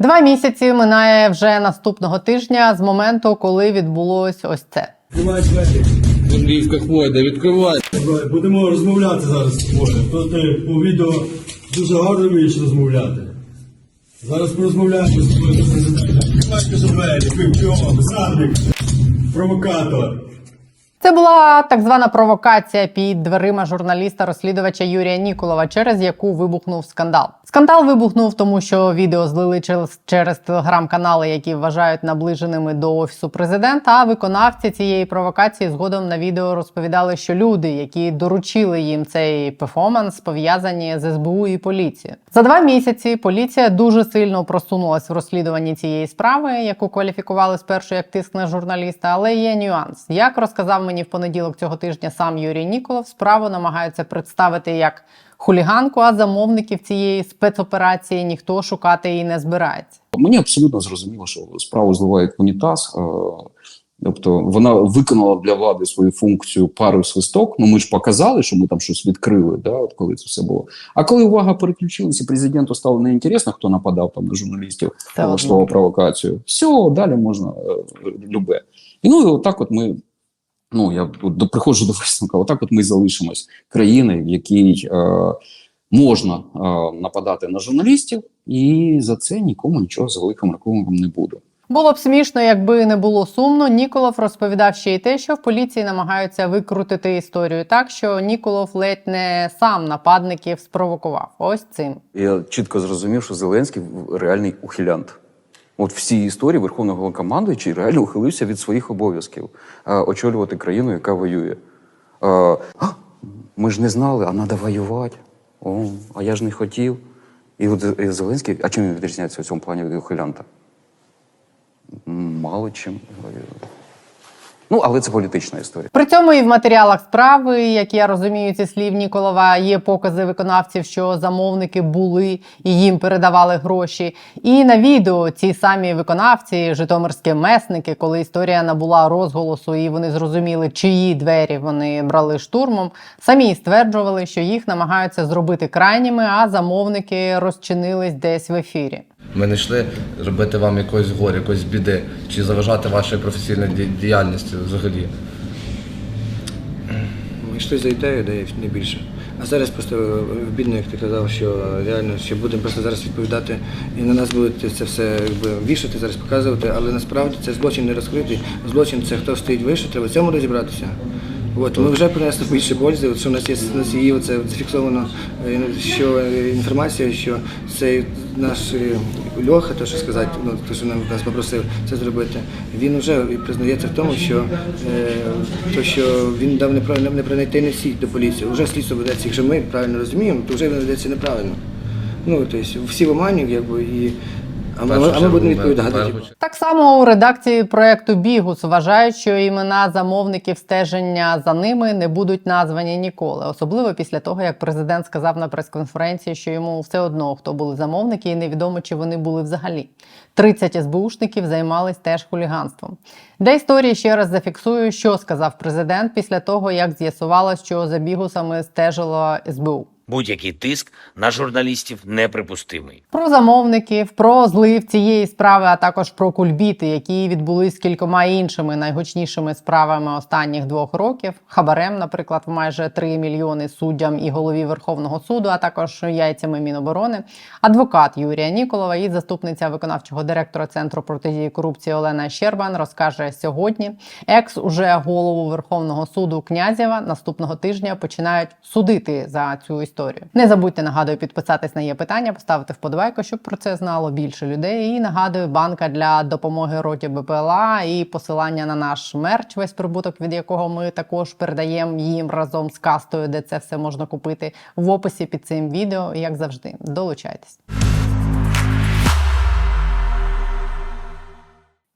Два місяці минає вже наступного тижня з моменту, коли відбулось ось це. Андріївка хвойда, відкривай. Будемо розмовляти зараз. Може, то ти по відео дуже гарно вмієш розмовляти. Зараз порозмовляємо з тобою зрадник, провокатор. Це була так звана провокація під дверима журналіста-розслідувача Юрія Ніколова, через яку вибухнув скандал. Скандал вибухнув, тому що відео злили через, через телеграм-канали, які вважають наближеними до офісу президента. А виконавці цієї провокації згодом на відео розповідали, що люди, які доручили їм цей перформанс, пов'язані з СБУ і поліцією. За два місяці поліція дуже сильно просунулась в розслідуванні цієї справи, яку кваліфікували спершу як тиск на журналіста. Але є нюанс. Як розказав мені в понеділок цього тижня сам Юрій Ніколов, справу намагаються представити як хуліганку, а замовників цієї спецоперації ніхто шукати і не збирається. Мені абсолютно зрозуміло, що справу зливають унітаз. е, Тобто вона виконала для влади свою функцію пару свисток. Ну ми ж показали, що ми там щось відкрили, да, от коли це все було. А коли увага переключилася, президенту стало неінтересно, хто нападав там на журналістів, влаштував провокацію. Все, далі можна е, любе. І ну і отак, от ми. Ну я до- приходжу до висновка. Отак, от ми залишимось країною, в якій е, можна е, нападати на журналістів, і за це нікому нічого за великим рахунком не буде. Було б смішно, якби не було сумно. Ніколов розповідав ще й те, що в поліції намагаються викрутити історію так, що Ніколов ледь не сам нападників спровокував. Ось цим. Я чітко зрозумів, що Зеленський реальний ухилянт. От в цій історії Верховного Головнокомандуючий реально ухилився від своїх обов'язків е, очолювати країну, яка воює. Е, а, ми ж не знали, а треба воювати. О, а я ж не хотів. І от Зе- Зеленський, а чим він відрізняється в цьому плані від ухилянта? Мало чим. Ну, але це політична історія. При цьому і в матеріалах справи, як я розумію, зі слів Ніколова, є покази виконавців, що замовники були і їм передавали гроші. І на відео ці самі виконавці, житомирські месники, коли історія набула розголосу, і вони зрозуміли, чиї двері вони брали штурмом, самі стверджували, що їх намагаються зробити крайніми, а замовники розчинились десь в ефірі. Ми не йшли робити вам якоїсь горя, якоїсь біди, чи заважати вашій професійній ді- діяльності взагалі. Ми йшли за ідею, де не більше. А зараз просто бідно, як ти казав, що реально що будемо просто зараз відповідати і на нас будуть це все якби вішати, зараз показувати, але насправді це злочин не розкритий. Злочин це хто стоїть вище, треба в цьому розібратися. От, ми вже принесли більше пользи, от, що у нас є на СІІ оце зафіксовано, е, що е, інформація, що цей наш е, Льоха, то що сказати, ну, то, що нам нас попросив це зробити, він вже признається в тому, що, е, то, що він дав неправильно неправильний сіть до поліції. Вже слідство ведеться, якщо ми правильно розуміємо, то вже він ведеться неправильно. Ну, тобто, всі в омані, якби, і, а, ми, а ми будемо відповідати. Так само у редакції проекту Бігус вважають, що імена замовників стеження за ними не будуть названі ніколи, особливо після того, як президент сказав на прес-конференції, що йому все одно хто були замовники, і невідомо чи вони були взагалі. 30 СБУшників займались теж хуліганством. Для історії ще раз зафіксую, що сказав президент після того, як з'ясувалось, що за бігусами стежило СБУ. Будь-який тиск на журналістів неприпустимий. Про замовників, про злив цієї справи, а також про кульбіти, які відбулись кількома іншими найгучнішими справами останніх двох років. Хабарем, наприклад, в майже 3 мільйони суддям і голові Верховного суду, а також яйцями Міноборони. Адвокат Юрія Ніколова і заступниця виконавчого директора центру протидії корупції Олена Щербан розкаже сьогодні. Екс уже голову Верховного суду Князєва наступного тижня починають судити за цю історію. Не забудьте нагадую підписатись на є питання, поставити вподобайку, щоб про це знало більше людей. І нагадую, банка для допомоги роті БПЛА і посилання на наш мерч, весь прибуток, від якого ми також передаємо їм разом з кастою, де це все можна купити в описі під цим відео. Як завжди, долучайтесь.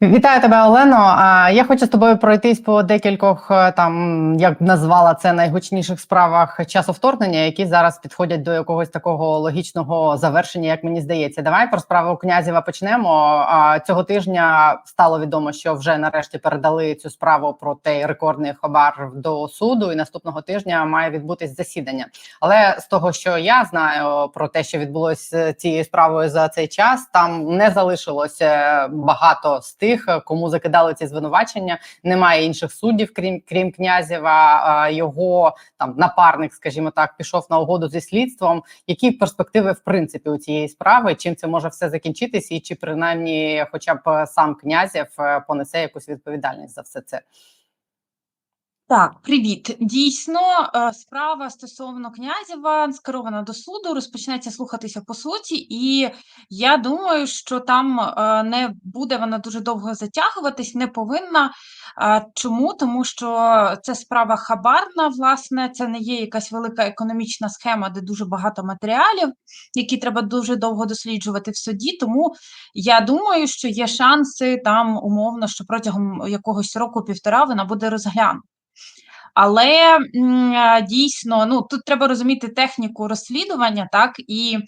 Вітаю тебе, Олено. А я хочу з тобою пройтись по декількох е, там, як назвала це найгучніших справах часу вторгнення, які зараз підходять до якогось такого логічного завершення, як мені здається. Давай про справу князєва почнемо. Цього тижня стало відомо, що вже нарешті передали цю справу про той рекордний хабар до суду, і наступного тижня має відбутись засідання. Але з того, що я знаю про те, що відбулося цією справою за цей час, там не залишилося багато з тих, кому закидали ці звинувачення. Немає інших суддів, крім крім князєва. Його там напарник, скажімо так, пішов на угоду зі слідством. Які перспективи в принципі у цієї справи? Чим це може все закінчитися, і чи принаймні, хоча б сам князєв е, понесе якусь відповідальність за все це? Так, привіт. Дійсно, е, справа стосовно Князєва скерована до суду, розпочнеться слухатися по суті, і я думаю, що там е, не буде вона дуже довго затягуватись, не повинна. Е, Чому? Тому що це справа хабарна, власне, це не є якась велика економічна схема, де дуже багато матеріалів, які треба дуже довго досліджувати в суді. Тому я думаю, що є шанси там умовно, що протягом якогось року-півтора вона буде розглянута. Але е, дійсно, ну тут треба розуміти техніку розслідування, так і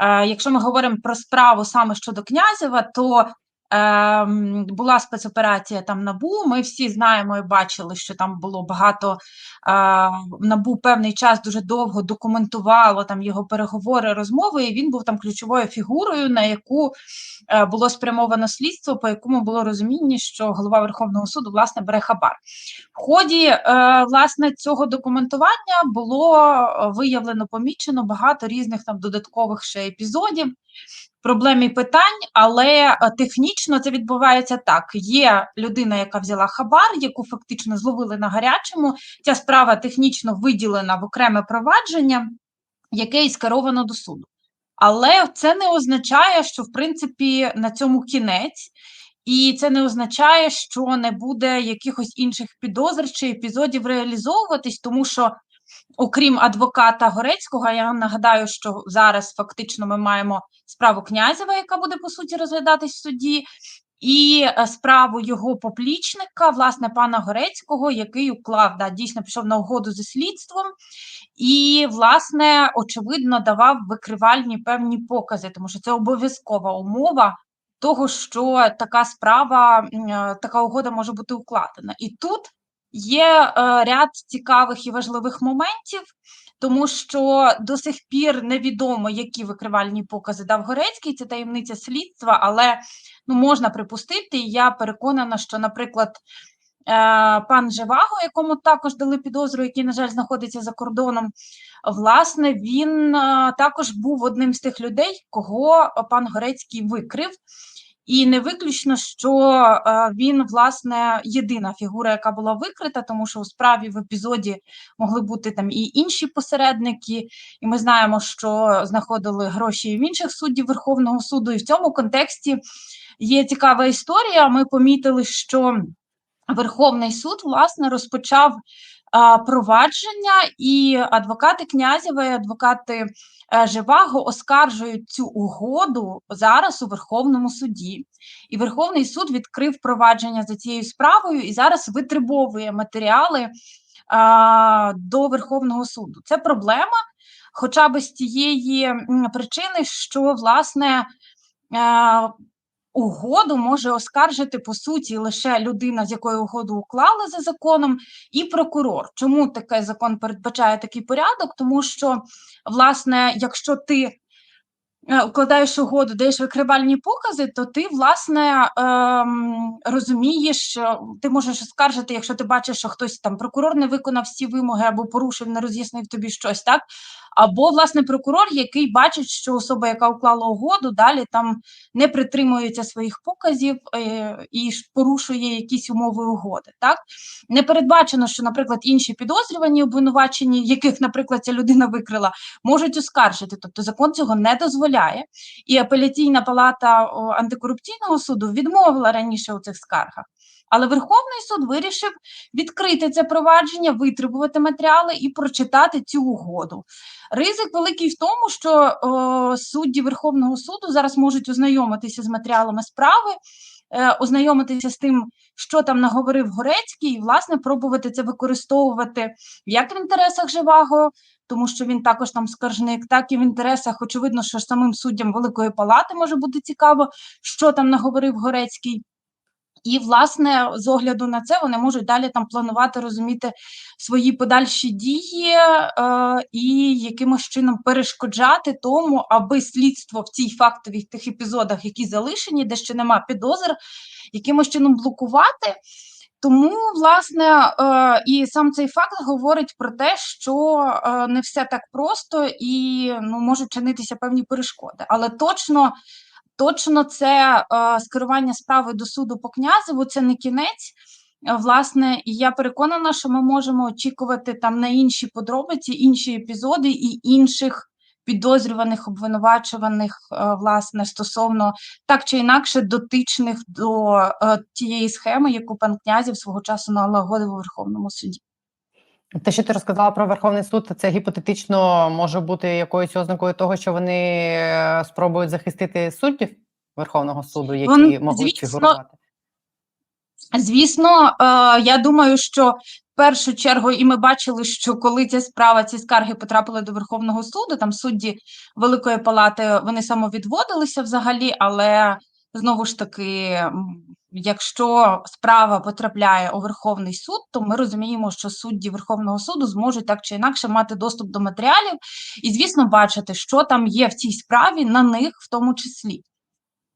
е, якщо ми говоримо про справу саме щодо Князєва, то була спецоперація там НАБУ. Ми всі знаємо і бачили, що там було багато е, НАБУ певний час дуже довго документувало там його переговори, розмови, і він був там ключовою фігурою, на яку е, було спрямовано слідство, по якому було розуміння, що голова Верховного суду власне бере хабар. В ході е, власне цього документування було виявлено помічено багато різних там додаткових ще епізодів, проблем і питань, але е, технічно це відбувається так: є людина, яка взяла хабар, яку фактично зловили на гарячому. Ця справа технічно виділена в окреме провадження, яке і скеровано до суду. Але це не означає, що в принципі на цьому кінець. І це не означає, що не буде якихось інших підозр чи епізодів реалізовуватись, тому що, окрім адвоката Горецького, я нагадаю, що зараз фактично ми маємо справу Князєва, яка буде по суті розглядатись в суді, і е, справу його поплічника, власне, пана Горецького, який уклав, да, дійсно пішов на угоду зі слідством, і, власне, очевидно, давав викривальні певні покази, тому що це обов'язкова умова того, що така справа, е, така угода може бути укладена. І тут є е, ряд цікавих і важливих моментів, тому що до сих пір невідомо, які викривальні покази дав Горецький, це таємниця слідства, але ну, можна припустити, і я переконана, що, наприклад, е, пан Живаго, якому також дали підозру, який, на жаль, знаходиться за кордоном, власне, він е, також був одним з тих людей, кого пан Горецький викрив. І не виключно, що е, він, власне, єдина фігура, яка була викрита, тому що у справі в епізоді могли бути там і інші посередники, і ми знаємо, що знаходили гроші в інших суддів Верховного суду. І в цьому контексті є цікава історія. Ми помітили, що Верховний суд власне розпочав провадження, і адвокати Князєва, і адвокати е, Живаго оскаржують цю угоду зараз у Верховному суді. І Верховний суд відкрив провадження за цією справою і зараз витребовує матеріали а, до Верховного суду. Це проблема, хоча б з тієї причини, що власне. Угоду може оскаржити по суті лише людина, з якою угоду уклали за законом, і прокурор. Чому такий закон передбачає такий порядок? Тому що, власне, якщо ти укладаєш угоду, даєш викривальні покази, то ти, власне, ем, розумієш, що ти можеш оскаржити, якщо ти бачиш, що хтось там прокурор не виконав всі вимоги або порушив, не роз'яснив тобі щось, так? Або, власне, прокурор, який бачить, що особа, яка уклала угоду, далі там не притримується своїх показів е, і порушує якісь умови угоди. Так не передбачено, що, наприклад, інші підозрювані обвинувачені, яких, наприклад, ця людина викрила, можуть оскаржити. Тобто закон цього не дозволяє. І апеляційна палата антикорупційного суду відмовила раніше у цих скаргах. Але Верховний суд вирішив відкрити це провадження, витребувати матеріали і прочитати цю угоду. Ризик великий в тому, що о, судді Верховного суду зараз можуть ознайомитися з матеріалами справи, е, ознайомитися з тим, що там наговорив Горецький, і власне пробувати це використовувати як в інтересах Живаго, тому що він також там скаржник, так і в інтересах, очевидно, що самим суддям Великої Палати може бути цікаво, що там наговорив Горецький. І, власне, з огляду на це вони можуть далі там планувати розуміти свої подальші дії е, і якимось чином перешкоджати тому, аби слідство в цій фактових тих епізодах, які залишені, де ще нема підозр, якимось чином блокувати. Тому, власне, е, і сам цей факт говорить про те, що е, не все так просто і ну, можуть чинитися певні перешкоди. Але точно, точно це е, скерування справи до суду по князеву це не кінець. Власне, і я переконана, що ми можемо очікувати там на інші подробиці, інші епізоди і інших підозрюваних, обвинувачуваних, е, власне, стосовно так чи інакше дотичних до е, тієї схеми, яку пан князів свого часу налагодив у Верховному суді. Те, що ти розказала про Верховний суд, це гіпотетично може бути якоюсь ознакою того, що вони е, спробують захистити суддів Верховного суду, які Вон, можуть звісно, фігурувати. Звісно, я думаю, що першу чергу, і ми бачили, що коли ця справа, ці скарги потрапили до Верховного суду, там судді Великої Палати вони самовідводилися взагалі, але знову ж таки, якщо справа потрапляє у Верховний суд, то ми розуміємо, що судді Верховного суду зможуть так чи інакше мати доступ до матеріалів і, звісно, бачити, що там є в цій справі, на них в тому числі.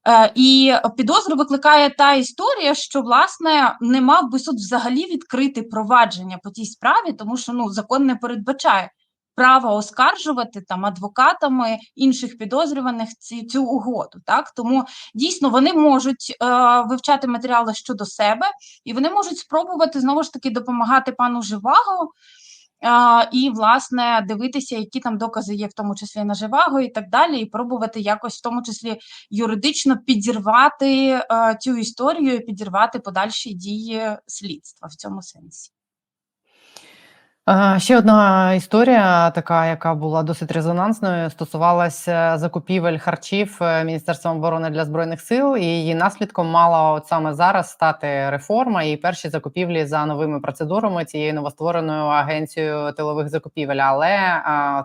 Е, І підозру викликає та історія, що власне не мав би суд взагалі відкрити провадження по тій справі, тому що ну закон не передбачає права оскаржувати там адвокатами інших підозрюваних ці, цю угоду. Так тому дійсно вони можуть е, вивчати матеріали щодо себе, і вони можуть спробувати знову ж таки допомагати пану Живаго. І, власне, дивитися, які там докази є, в тому числі на Живаго і так далі, і пробувати якось в тому числі юридично підірвати е, цю історію, підірвати подальші дії слідства в цьому сенсі. Ще одна історія, така, яка була досить резонансною, стосувалася закупівель харчів е, Міністерством оборони для збройних сил, і її наслідком мала от саме зараз стати реформа і перші закупівлі за новими процедурами цією новоствореною агенцією тилових закупівель. Але е,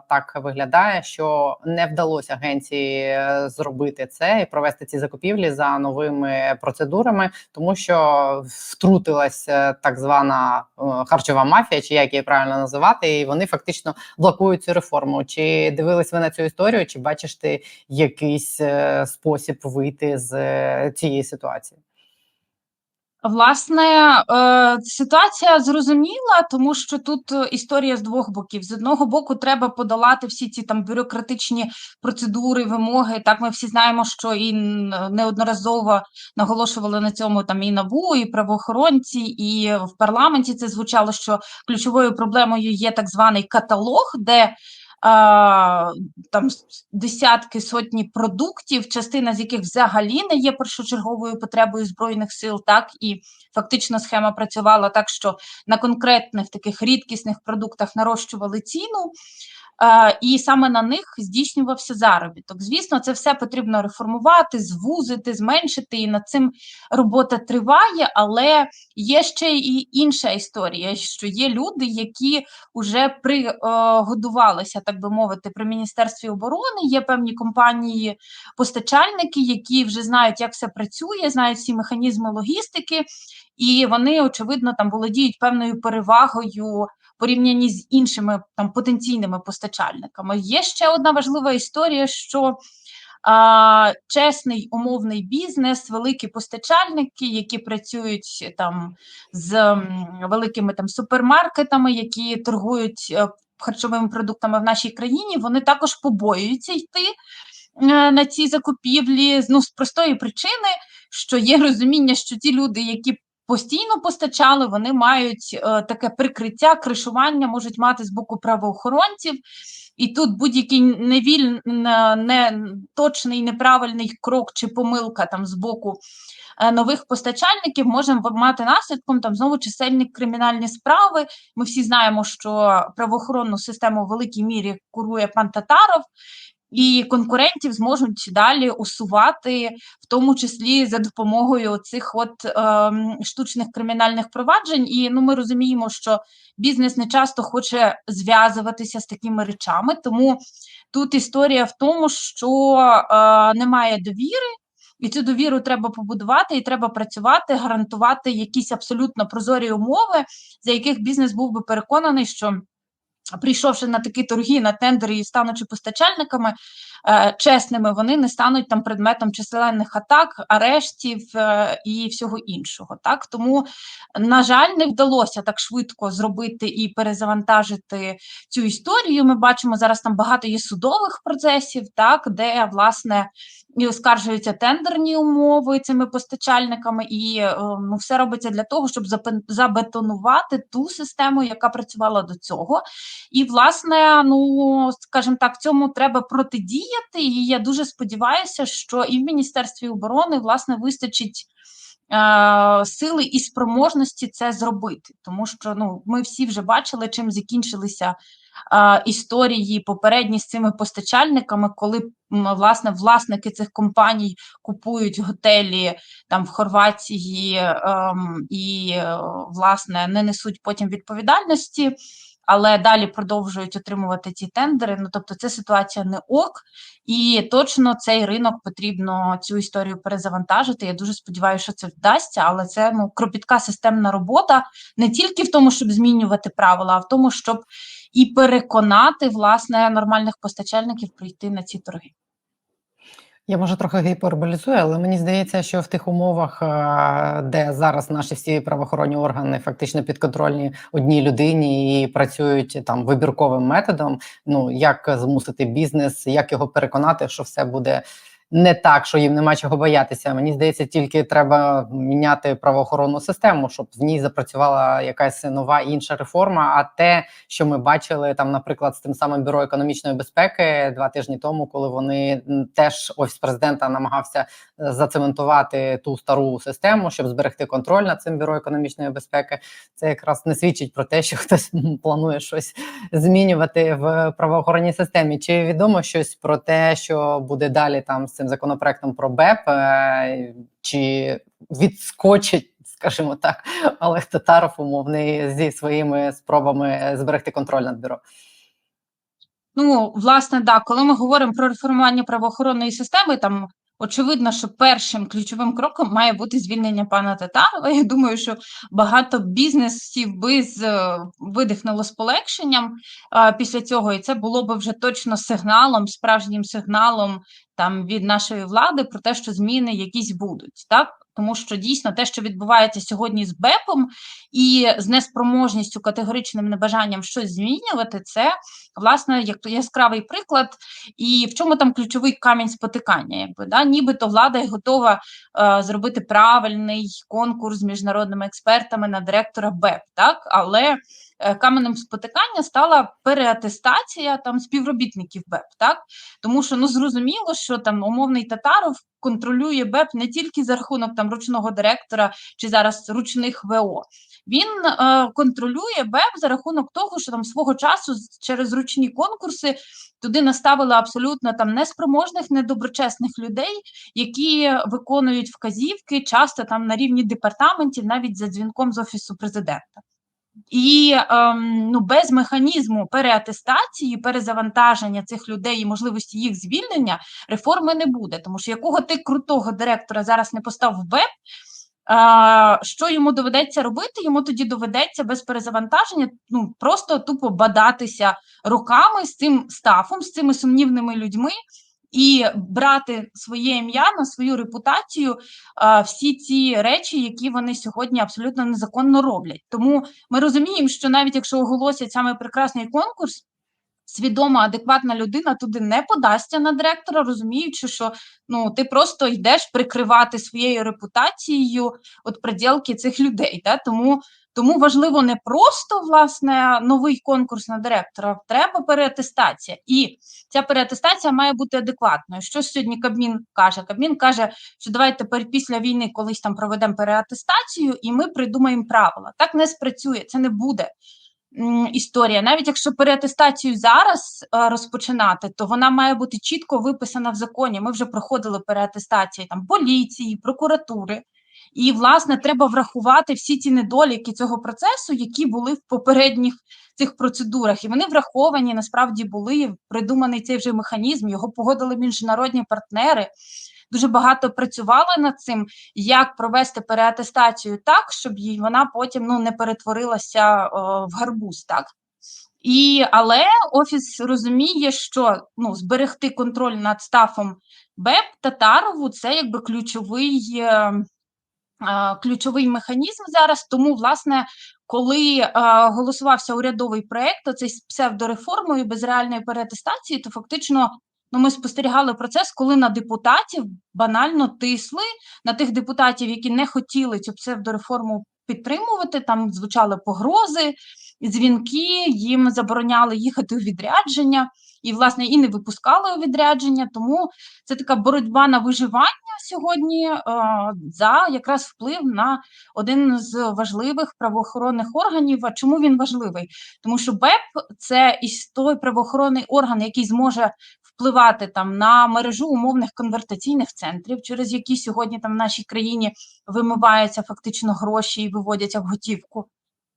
так виглядає, що не вдалося агенції е, зробити це і провести ці закупівлі за новими процедурами, тому що втрутилася так звана харчова мафія, чи як її правильно називати, і вони фактично блокують цю реформу. Чи дивились ви на цю історію, чи бачиш ти якийсь е, спосіб вийти з е, цієї ситуації? Власне, е, ситуація зрозуміла, тому що тут е, історія з двох боків. З одного боку, треба подолати всі ці там бюрократичні процедури, вимоги. Так, ми всі знаємо, що і неодноразово наголошували на цьому там і НАБУ, і правоохоронці, і в парламенті це звучало, що ключовою проблемою є так званий каталог, де там десятки сотні продуктів, частина з яких взагалі не є першочерговою потребою збройних сил, так і фактично схема працювала так, що на конкретних таких рідкісних продуктах нарощували ціну. Е, І саме на них здійснювався заробіток. Звісно, це все потрібно реформувати, звузити, зменшити, і над цим робота триває. Але є ще і інша історія: що є люди, які вже пригодувалися, так би мовити, при міністерстві оборони. Є певні компанії, постачальники, які вже знають, як все працює, знають всі механізми логістики, і вони очевидно там володіють певною перевагою. Порівнянні з іншими там потенційними постачальниками. Є ще одна важлива історія, що а, чесний умовний бізнес, великі постачальники, які працюють там з великими там супермаркетами, які торгують е, харчовими продуктами в нашій країні, вони також побоюються йти е, на ці закупівлі ну, з простої причини, що є розуміння, що ті люди, які постійно постачали, вони мають е, таке прикриття, кришування можуть мати з боку правоохоронців. І тут будь-який невіль, не точний, неправильний крок чи помилка там з боку е, нових постачальників може мати наслідком там знову чисельні кримінальні справи. Ми всі знаємо, що правоохоронну систему в великій мірі курує пан Татаров. І конкурентів зможуть далі усувати, в тому числі за допомогою цих от ем, штучних кримінальних проваджень. І ну ми розуміємо, що бізнес не часто хоче зв'язуватися з такими речами, тому тут історія в тому, що е, немає довіри. І цю довіру треба побудувати, і треба працювати, гарантувати якісь абсолютно прозорі умови, за яких бізнес був би переконаний, що прийшовши на такі торги, на тендери і станучи постачальниками е, чесними, вони не стануть там предметом численних атак, арештів е, і всього іншого. Так тому, на жаль, не вдалося так швидко зробити і перезавантажити цю історію. Ми бачимо зараз там багато є судових процесів, так де власне і оскаржуються тендерні умови цими постачальниками, і е, ну, все робиться для того, щоб забетонувати ту систему, яка працювала до цього. І, власне, ну скажімо так, цьому треба протидіяти. І я дуже сподіваюся, що і в Міністерстві оборони власне вистачить. е, Сили і спроможності це зробити, тому що ну ми всі вже бачили, чим закінчилися е, історії попередні з цими постачальниками, коли власне власники цих компаній купують готелі там в Хорватії ем, і е, власне не несуть потім відповідальності але далі продовжують отримувати ці тендери. Ну тобто, це ситуація не ок, і точно цей ринок потрібно цю історію перезавантажити. Я дуже сподіваюся, що це вдасться, але це ну кропітка системна робота не тільки в тому, щоб змінювати правила, а в тому, щоб і переконати власне нормальних постачальників прийти на ці торги. Я може трохи гіперболізую, але мені здається, що в тих умовах, е, де зараз наші всі правоохоронні органи фактично підконтрольні одній людині і працюють там вибірковим методом. Ну як змусити бізнес, як його переконати, що все буде не так, що їм нема чого боятися. Мені здається, тільки треба міняти правоохоронну систему, щоб в ній запрацювала якась нова інша реформа. А те, що ми бачили там, наприклад, з тим самим бюро економічної безпеки два тижні тому, коли вони теж офіс президента намагався е, зацементувати ту стару систему, щоб зберегти контроль над цим бюро економічної безпеки. Це якраз не свідчить про те, що хтось планує щось змінювати в правоохоронній системі. Чи відомо щось про те, що буде далі там з цим законопроектом про БЕП, е, чи відскочить, скажімо так, Олег Татаров умовний зі своїми спробами зберегти контроль над бюро? Ну, власне, да, коли ми говоримо про реформування правоохоронної системи, там очевидно, що першим ключовим кроком має бути звільнення пана Татарова. Я думаю, що багато бізнесів би з е, видихнуло з полегшенням а, після цього, і це було би вже точно сигналом, справжнім сигналом там від нашої влади про те, що зміни якісь будуть, так. Тому що дійсно те, що відбувається сьогодні з БЕПом і з неспроможністю, категоричним небажанням щось змінювати, це власне як яскравий приклад. І в чому там ключовий камінь спотикання? Якби да, нібито влада й готова е, зробити правильний конкурс з міжнародними експертами на директора БЕП, так але каменем спотикання стала переатестація там співробітників БЕП, так тому що ну зрозуміло, що там умовний татаров контролює БЕП не тільки за рахунок там ручного директора чи зараз ручних ВО. Він е, контролює БЕП за рахунок того, що там свого часу через ручні конкурси туди наставили абсолютно там неспроможних, недоброчесних людей, які виконують вказівки часто там на рівні департаментів, навіть за дзвінком з офісу президента. І ем, ну, без механізму переатестації, перезавантаження цих людей і можливості їх звільнення реформи не буде. Тому що якого ти крутого директора зараз не постав в БЕП, а, що йому доведеться робити? Йому тоді доведеться без перезавантаження ну, просто тупо бадатися руками з цим стафом, з цими сумнівними людьми. І брати своє ім'я на свою репутацію всі ці речі, які вони сьогодні абсолютно незаконно роблять. Тому ми розуміємо, що навіть якщо оголосять саме прекрасний конкурс, свідома, адекватна людина туди не подасться на директора, розуміючи, що ну ти просто йдеш прикривати своєю репутацією от приділки цих людей. Да? Тому, тому важливо не просто власне новий конкурс на директора, треба переатестація. І ця переатестація має бути адекватною. Що сьогодні Кабмін каже? Кабмін каже, що давайте тепер після війни колись там проведемо переатестацію, і ми придумаємо правила. Так не спрацює, це не буде. історія. Навіть якщо переатестацію зараз е, розпочинати, то вона має бути чітко виписана в законі. Ми вже проходили переатестації там поліції, прокуратури. І, власне, треба врахувати всі ті недоліки цього процесу, які були в попередніх цих процедурах. І вони враховані, насправді були придуманий цей вже механізм, його погодили міжнародні партнери. Дуже багато працювали над цим, як провести переатестацію так, щоб їй вона потім ну, не перетворилася о, в гарбуз, так? І, але офіс розуміє, що ну, зберегти контроль над стафом БЕП Татарову це якби ключовий, е, ключовий механізм зараз. Тому, власне, коли е, голосувався урядовий проєкт, оцей з псевдореформою без реальної переатестації, то фактично ну, ми спостерігали процес, коли на депутатів банально тисли, на тих депутатів, які не хотіли цю псевдореформу підтримувати, там звучали погрози, дзвінки, їм забороняли їхати у відрядження, і, власне, і не випускали у відрядження. Тому це така боротьба на виживання сьогодні е, за якраз вплив на один з важливих правоохоронних органів. А чому він важливий? Тому що БЕП це і той правоохоронний орган, який зможе впливати там на мережу умовних конвертаційних центрів, через які сьогодні там в нашій країні вимиваються фактично гроші і виводяться в готівку.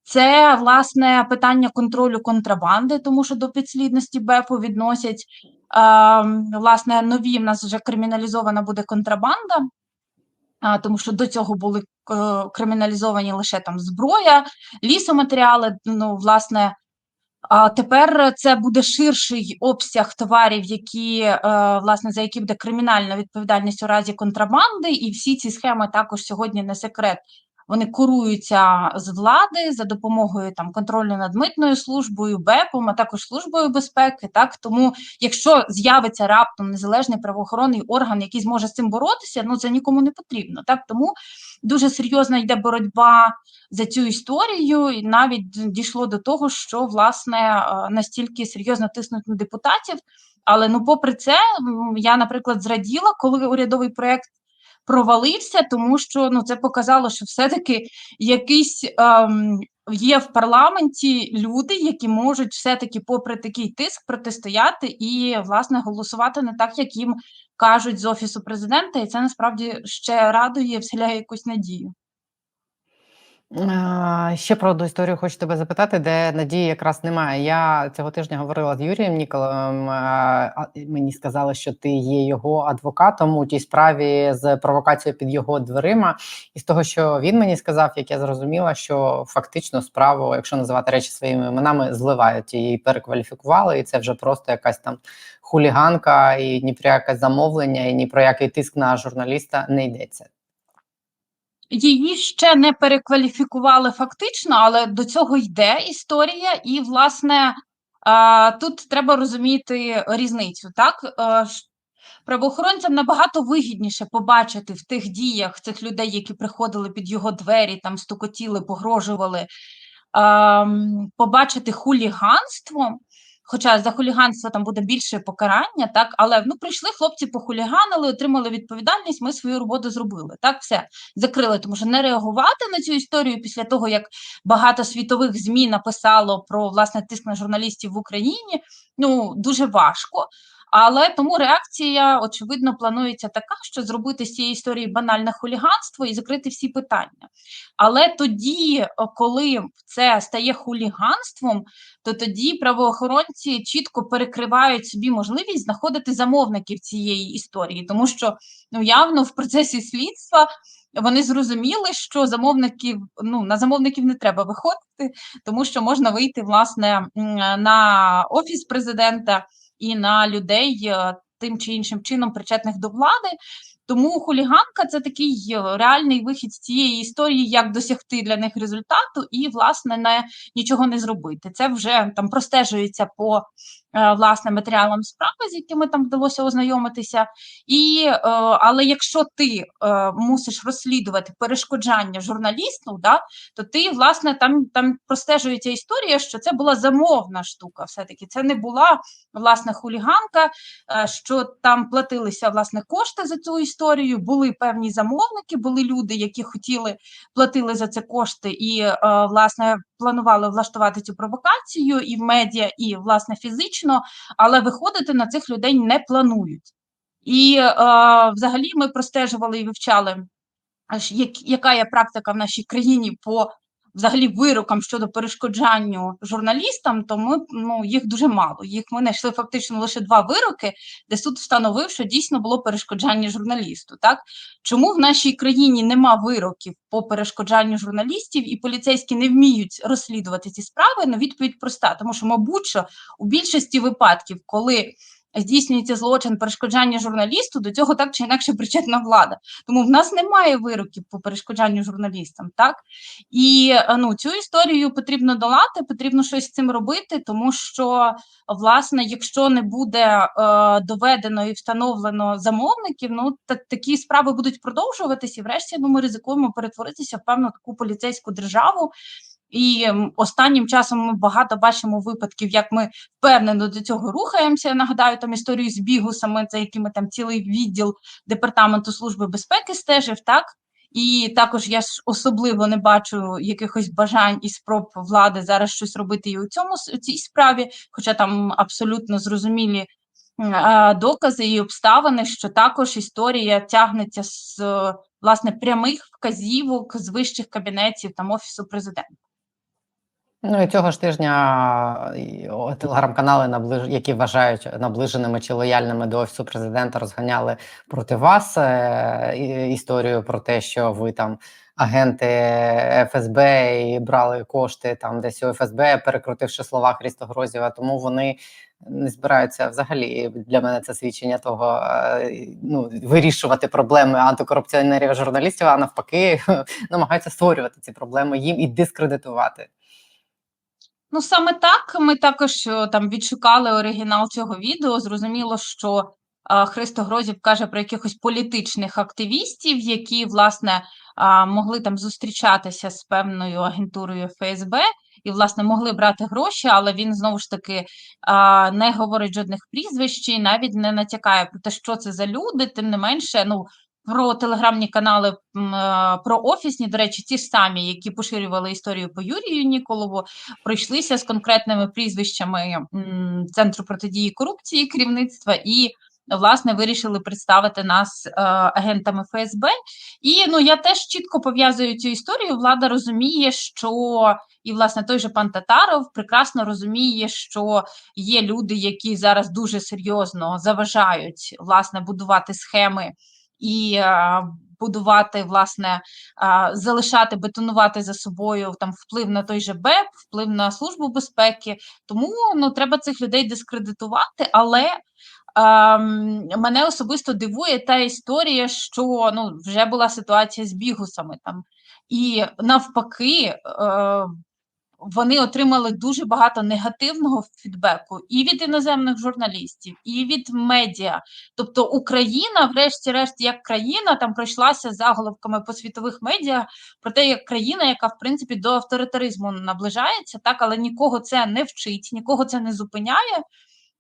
Це власне питання контролю контрабанди, тому що до підслідності БЕПу відносять е, власне нові. В нас вже криміналізована буде контрабанда, а, тому що до цього були е, криміналізовані лише там зброя, лісоматеріали. Ну, власне, а тепер це буде ширший обсяг товарів, які е, власне за які буде кримінальна відповідальність у разі контрабанди, і всі ці схеми також сьогодні не секрет. Вони куруються з влади за допомогою там контролю над митною службою, БЕПом, а також службою безпеки. Так тому, якщо з'явиться раптом незалежний правоохоронний орган, який зможе з цим боротися, ну це нікому не потрібно. Так тому дуже серйозна йде боротьба за цю історію, і навіть дійшло до того, що власне е, настільки серйозно тиснуть на депутатів. Але ну, попри це, я, наприклад, зраділа, коли урядовий проект провалився, тому що ну це показало, що все-таки якийсь ем, є в парламенті люди, які можуть все-таки, попри такий тиск, протистояти і власне голосувати не так, як їм кажуть з офісу президента, і це насправді ще радує, вселяє якусь надію. Ще про одну історію хочу тебе запитати, де надії якраз немає. Я цього тижня говорила з Юрієм Ніколовим. Мені сказали, що ти є його адвокатом у тій справі з провокацією під його дверима. І з того, що він мені сказав, як я зрозуміла, що фактично справу, якщо називати речі своїми іменами, зливають її перекваліфікували, і це вже просто якась там хуліганка, і ні про яке замовлення, і ні про який тиск на журналіста не йдеться. Її ще не перекваліфікували фактично, але до цього йде історія, і власне тут треба розуміти різницю. Так Е, правоохоронцям набагато вигідніше побачити в тих діях цих людей, які приходили під його двері, там стукотіли, погрожували, побачити хуліганство. Хоча за хуліганство там буде більше покарання, так але ну прийшли хлопці, похуліганили, отримали відповідальність. Ми свою роботу зробили. Так, все закрили, тому що не реагувати на цю історію після того, як багато світових змі написало про власне тиск на журналістів в Україні. Ну дуже важко. Але тому реакція, очевидно, планується така, що зробити з цієї історії банальне хуліганство і закрити всі питання. Але тоді, коли це стає хуліганством, то тоді правоохоронці чітко перекривають собі можливість знаходити замовників цієї історії, тому що ну явно в процесі слідства вони зрозуміли, що замовників ну на замовників не треба виходити, тому що можна вийти власне на офіс президента і на людей е, тим чи іншим чином причетних до влади. Тому хуліганка це такий е, реальний вихід з цієї історії, як досягти для них результату, і власне не нічого не зробити. Це вже там простежується по власне матеріалам справи, з якими там вдалося ознайомитися. І е, але якщо ти е, мусиш розслідувати перешкоджання журналісту, да, то ти власне там там простежується історія, що це була замовна штука. Все таки це не була власне хуліганка, е, що там платилися власне кошти за цю історію. Були певні замовники, були люди, які хотіли платили за це кошти, і е, власне планували влаштувати цю провокацію і в медіа, і власне фізично, але виходити на цих людей не планують. І е, взагалі ми простежували і вивчали, як, яка є практика в нашій країні по взагалі вирокам щодо перешкоджанню журналістам, то ми ну їх дуже мало. Їх ми знайшли фактично лише два вироки, де суд встановив, що дійсно було перешкоджання журналісту. Так чому в нашій країні нема вироків по перешкоджанню журналістів, і поліцейські не вміють розслідувати ці справи? Ну відповідь проста, тому що, мабуть, що у більшості випадків, коли здійснюється злочин перешкоджання журналісту, до цього так чи інакше причетна влада. Тому в нас немає вироків по перешкоджанню журналістам, так і е, ну цю історію потрібно долати, потрібно щось з цим робити, тому що власне, якщо не буде е, доведено і встановлено замовників, ну та такі справи будуть продовжуватися, і врешті ну, ми ризикуємо перетворитися в певну таку поліцейську державу. І останнім часом ми багато бачимо випадків, як ми впевнено до цього рухаємося. Я нагадаю там історію з бігусами, за якими там цілий відділ департаменту служби безпеки стежив, так і також я ж особливо не бачу якихось бажань і спроб влади зараз щось робити і у цьому у цій справі, хоча там абсолютно зрозумілі докази і обставини, що також історія тягнеться з власне прямих вказівок з вищих кабінетів там офісу президента. Ну і цього ж тижня телеграм-канали, наближ... які вважають наближеними чи лояльними до офісу президента, розганяли проти вас е... історію про те, що ви там агенти ФСБ і брали кошти там десь у ФСБ, перекрутивши слова Хрісто Грозєва. Тому вони не збираються взагалі. Для мене це свідчення того, е, ну вирішувати проблеми антикорупціонерів журналістів, а навпаки, намагаються створювати ці проблеми їм і дискредитувати. Ну, саме так. Ми також е, там відшукали оригінал цього відео. Зрозуміло, що а, Христо Грозів каже про якихось політичних активістів, які власне могли там зустрічатися з певною агентурою ФСБ і власне могли брати гроші, але він знову ж таки не говорить жодних прізвищ і навіть не натякає про те, що це за люди. Тим не менше, ну. Про телеграмні канали, е, про офісні, до речі, ті ж самі, які поширювали історію по Юрію Ніколову, пройшлися з конкретними прізвищами Центру протидії корупції керівництва і. Власне, вирішили представити нас е, агентами ФСБ, і ну я теж чітко пов'язую цю історію. Влада розуміє, що і власне той же пан Татаров прекрасно розуміє, що є люди, які зараз дуже серйозно заважають власне будувати схеми і е, будувати власне залишати, бетонувати за собою там вплив на той же БЕП, вплив на службу безпеки. Тому ну треба цих людей дискредитувати, але. ем, мене особисто дивує та історія, що ну вже була ситуація з бігусами там, і навпаки, е, вони отримали дуже багато негативного фідбеку і від іноземних журналістів, і від медіа. Тобто Україна, врешті-решт, як країна, там пройшлася заголовками по світових медіа про те, як країна, яка в принципі до авторитаризму наближається, так але нікого це не вчить, нікого це не зупиняє.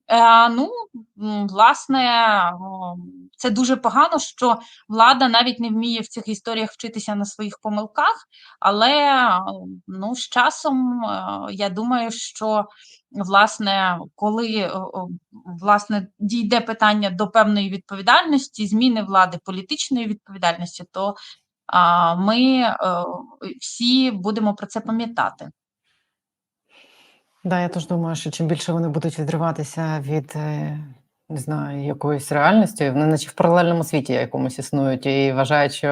Е, ну, власне, це дуже погано, що влада навіть не вміє в цих історіях вчитися на своїх помилках, але ну, з часом е, я думаю, що власне, коли власне дійде питання до певної відповідальності, зміни влади, політичної відповідальності, то ми всі будемо про це пам'ятати. Да, я теж думаю, що чим більше вони будуть відриватися від е, не знаю, якоїсь реальності, вони наче в паралельному світі якомусь існують і вважають, що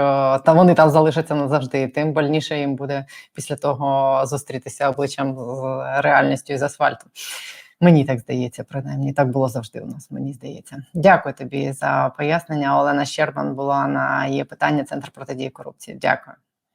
та вони там залишаться назавжди, тим больніше їм буде після того зустрітися обличчям з реальністю з асфальтом. Мені так здається, принаймні так було завжди у нас. Мені здається. Дякую тобі за пояснення. Олена Щербан була на є питання Центр протидії корупції. Дякую.